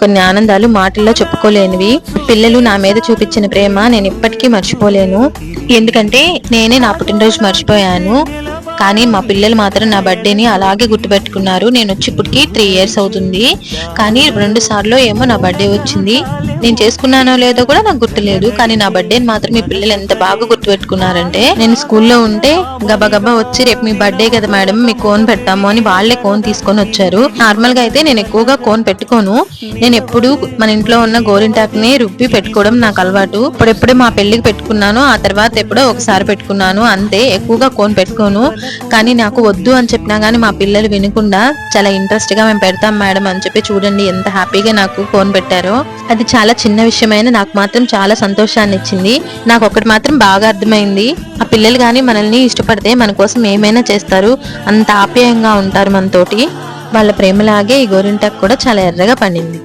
కొన్ని ఆనందాలు మాటల్లో చెప్పుకోలేనివి. పిల్లలు నా మీద చూపించిన ప్రేమ నేను ఇప్పటికీ మర్చిపోలేను. ఎందుకంటే నేనే నా పుట్టినరోజు మర్చిపోయాను. కానీ మా పిల్లలు మాత్రం నా బర్త్డేని అలాగే గుర్తుపెట్టుకున్నారు. నేను వచ్చి ఇప్పటికి త్రీ ఇయర్స్ అవుతుంది. కానీ రెండు సార్లు ఏమో నా బర్త్డే వచ్చింది. నేను చేసుకున్నానో లేదో కూడా నాకు గుర్తులేదు. కానీ నా బర్త్డేని మాత్రం మీ పిల్లలు ఎంత బాగా గుర్తుపెట్టుకున్నారంటే నేను స్కూల్లో ఉంటే గబగబా వచ్చి రేపు మీ బర్త్డే కదా మేడం మీ కోన్ పెడతాము అని వాళ్ళే కోన్ తీసుకొని వచ్చారు. నార్మల్గా అయితే నేను ఎక్కువగా కోన్ పెట్టుకోను. నేను ఎప్పుడు మన ఇంట్లో ఉన్న గోరింటాకుని రుబ్బి పెట్టుకోవడం నాకు అలవాటు. ఇప్పుడెప్పుడే మా పెళ్ళికి పెట్టుకున్నాను ఆ తర్వాత ఎప్పుడో ఒకసారి పెట్టుకున్నాను. అంతే ఎక్కువగా కోన్ పెట్టుకోను. కానీ నాకు వద్దు అని చెప్పినా గానీ మా పిల్లలు వినకుండా చాలా ఇంట్రెస్ట్గా మేము పెడతాం మేడం అని చెప్పి చూడండి ఎంత హ్యాపీగా నాకు కోన్ పెట్టారో. అది చాలా చిన్న విషయమైన నాకు మాత్రం చాలా సంతోషాన్ని ఇచ్చింది నాకు ఒకటి మాత్రం బాగా అర్థమైంది. ఆ పిల్లలు కానీ మనల్ని ఇష్టపడితే మన కోసం ఏమైనా చేస్తారు. అంత ఆప్యాయంగా ఉంటారు మనతోటి. వాళ్ళ ప్రేమలాగే ఈ గోరింటాకు కూడా చాలా ఎర్రగా పండింది.